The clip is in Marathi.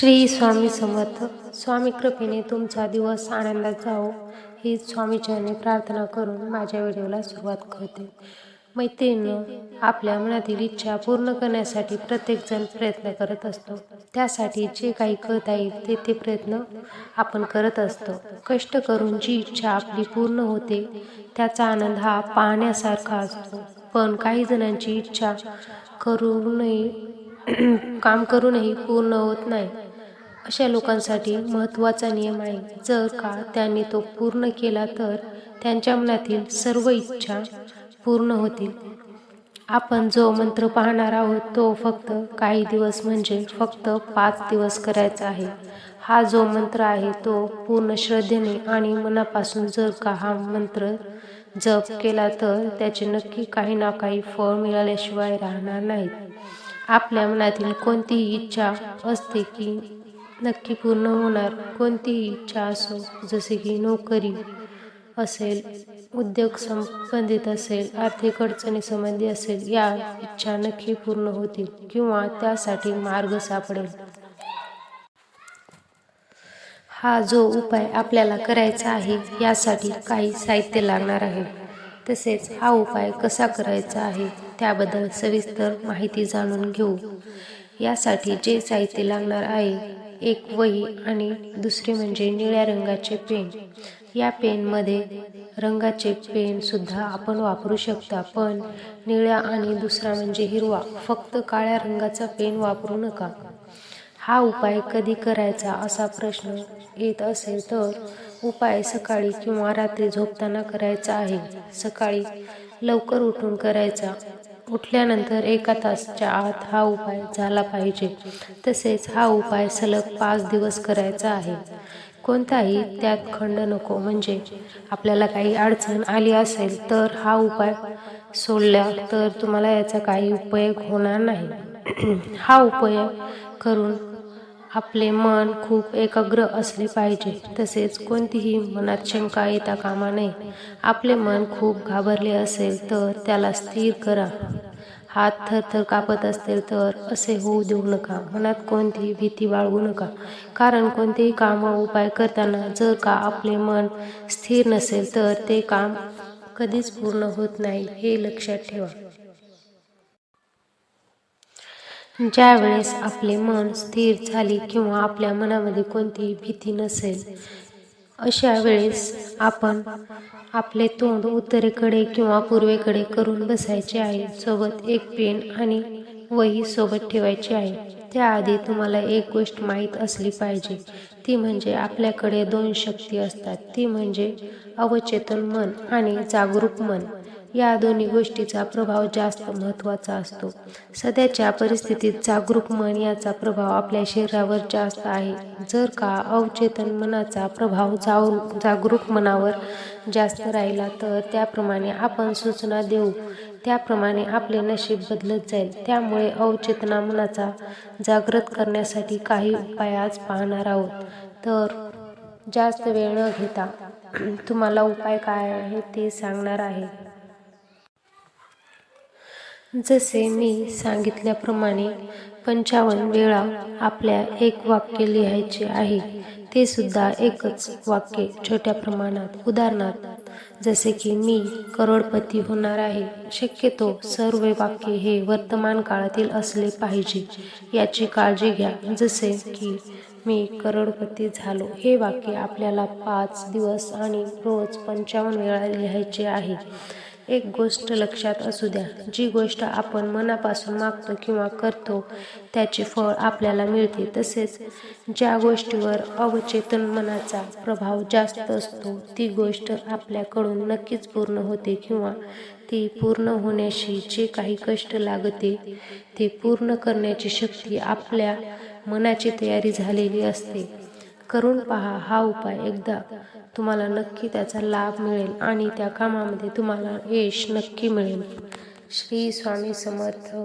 श्री स्वामी समर्थ. स्वामी कृपेने तुमचा दिवस आनंदात जावो. ही स्वामीचरणी प्रार्थना करून माझ्या व्हिडिओला सुरुवात करते. मैत्रिणीनं आपल्या मनातील इच्छा पूर्ण करण्यासाठी प्रत्येकजण प्रयत्न करत असतो. त्यासाठी जे काही करता येईल ते ते प्रयत्न आपण करत असतो. कष्ट करून जी इच्छा आपली पूर्ण होते त्याचा आनंद हा पाहण्यासारखा असतो. पण काही जणांची इच्छा करूनही काम करूनही पूर्ण होत नाही. अशा लोकांसाठी महत्त्वाचा नियम आहे. जर का त्यांनी तो पूर्ण केला तर त्यांच्या मनातील सर्व इच्छा पूर्ण होतील. आपण जो मंत्र पाहणार आहोत तो फक्त काही दिवस म्हणजे फक्त पाच दिवस करायचा आहे. हा जो मंत्र आहे तो पूर्ण श्रद्धेने आणि मनापासून जर का हा मंत्र जप केला तर त्याचे नक्की काही ना काही फळ मिळाल्याशिवाय राहणार नाहीत आपल्या मनातील कोणतीही इच्छा असते की नक्की पूर्ण होणार. कोणतीही इच्छा असो जसे की नोकरी असेल उद्योग संबंधित असेल आर्थिक अडचणी संबंधी असेल या इच्छा नक्की पूर्ण होतील किंवा त्यासाठी मार्ग सापडेल. हा जो उपाय आपल्याला करायचा आहे यासाठी काही साहित्य लागणार आहे. तसेच हा उपाय कसा करायचा आहे त्याबद्दल सविस्तर माहिती जाणून घेऊ. यासाठी जे साहित्य लागणार आहे एक वही आणि दुसरे म्हणजे निळ्या रंगाचे पेन. या पेनमध्ये रंगाचे पेनसुद्धा आपण वापरू शकता पण निळ्या आणि दुसरा म्हणजे हिरवा. फक्त काळ्या रंगाचा पेन वापरू नका. हा उपाय कधी करायचा असा प्रश्न येत असेल तर उपाय सकाळी किंवा रात्री झोपताना करायचा आहे. सकाळी लवकर उठून करायचा. उठल्यानंतर एका तासाच्या आत हा उपाय झाला पाहिजे. तसेच हा उपाय सलग पाच दिवस करायचा आहे. कोणताही त्यात खंड नको. म्हणजे आपल्याला काही अडचण आली असेल तर हा उपाय सोडला तर तुम्हाला याचा काही उपयोग होणार नाही. हा उपयोग करून आपले मन खूप एकाग्र असले पाहिजे. तसेच कोणतीही मनात शंका येता कामा नये. आपले मन खूप घाबरले असेल तर त्याला स्थिर करा. हात थरथर कापत असतील तर असे होऊ देऊ नका. मनात कोणतीही भीती बाळगू नका. कारण कोणतेही काम व उपाय करताना जर का आपले मन स्थिर नसेल तर ते काम कधीच पूर्ण होत नाही हे लक्षात ठेवा. ज्या वेळेस आपले मन स्थिर झाले किंवा आपल्या मनामध्ये कोणतीही भीती नसेल अशा वेळेस आपण आपले तोंड उत्तरेकडे किंवा पूर्वेकडे करून बसायचे आहे. सोबत एक पेन आणि वही सोबत ठेवायची आहे. त्याआधी तुम्हाला एक गोष्ट माहीत असली पाहिजे. ती म्हणजे आपल्याकडे दोन शक्ती असतात. ती म्हणजे अवचेतन मन आणि जागरूक मन. या दोन्ही गोष्टीचा प्रभाव जास्त महत्त्वाचा असतो. सध्याच्या परिस्थितीत जागरूक मन याचा प्रभाव आपल्या शरीरावर जास्त आहे. जर का अवचेतन मनाचा प्रभाव जाऊ जागरूक मनावर जास्त राहिला तर त्याप्रमाणे आपण सूचना देऊ. त्याप्रमाणे आपले नशीब बदलत जाईल. त्यामुळे अवचेतना मनाचा जागृत करण्यासाठी काही उपाय आज पाहणार आहोत. तर जास्त वेळ न घेता तुम्हाला उपाय काय आहे ते सांगणार आहे. जसे मी सांगितल्याप्रमाणे पंचावन्न वेळा आपल्या एक वाक्य लिहायचे आहे ते सुद्धा एकच वाक्य छोट्या प्रमाणात उदाहरणार्थ जसे की मी करोडपती होणार आहे शक्यतो सर्व वाक्य हे वर्तमान काळातील असले पाहिजे याची काळजी घ्या. जसे की मी करोडपती झालो हे वाक्य आपल्याला पाच दिवस आणि रोज पंचावन्न वेळा लिहायचे आहे. एक गोष्ट लक्षात असू द्या. जी गोष्ट आपण मनापासून मागतो किंवा करतो त्याचे फळ आपल्याला मिळते. तसेच ज्या गोष्टीवर अवचेतन मनाचा प्रभाव जास्त असतो ती गोष्ट आपल्याकडून नक्कीच पूर्ण होते किंवा ती पूर्ण होण्याशी जे काही कष्ट लागते ते पूर्ण करण्याची शक्ती आपल्या मनाची तयारी झालेली असते. करून पहा हा उपाय. एकदा तुम्हाला नक्की त्याचा लाभ मिळेल आणि त्या कामामध्ये तुम्हाला यश नक्की मिळेल. श्री स्वामी समर्थ.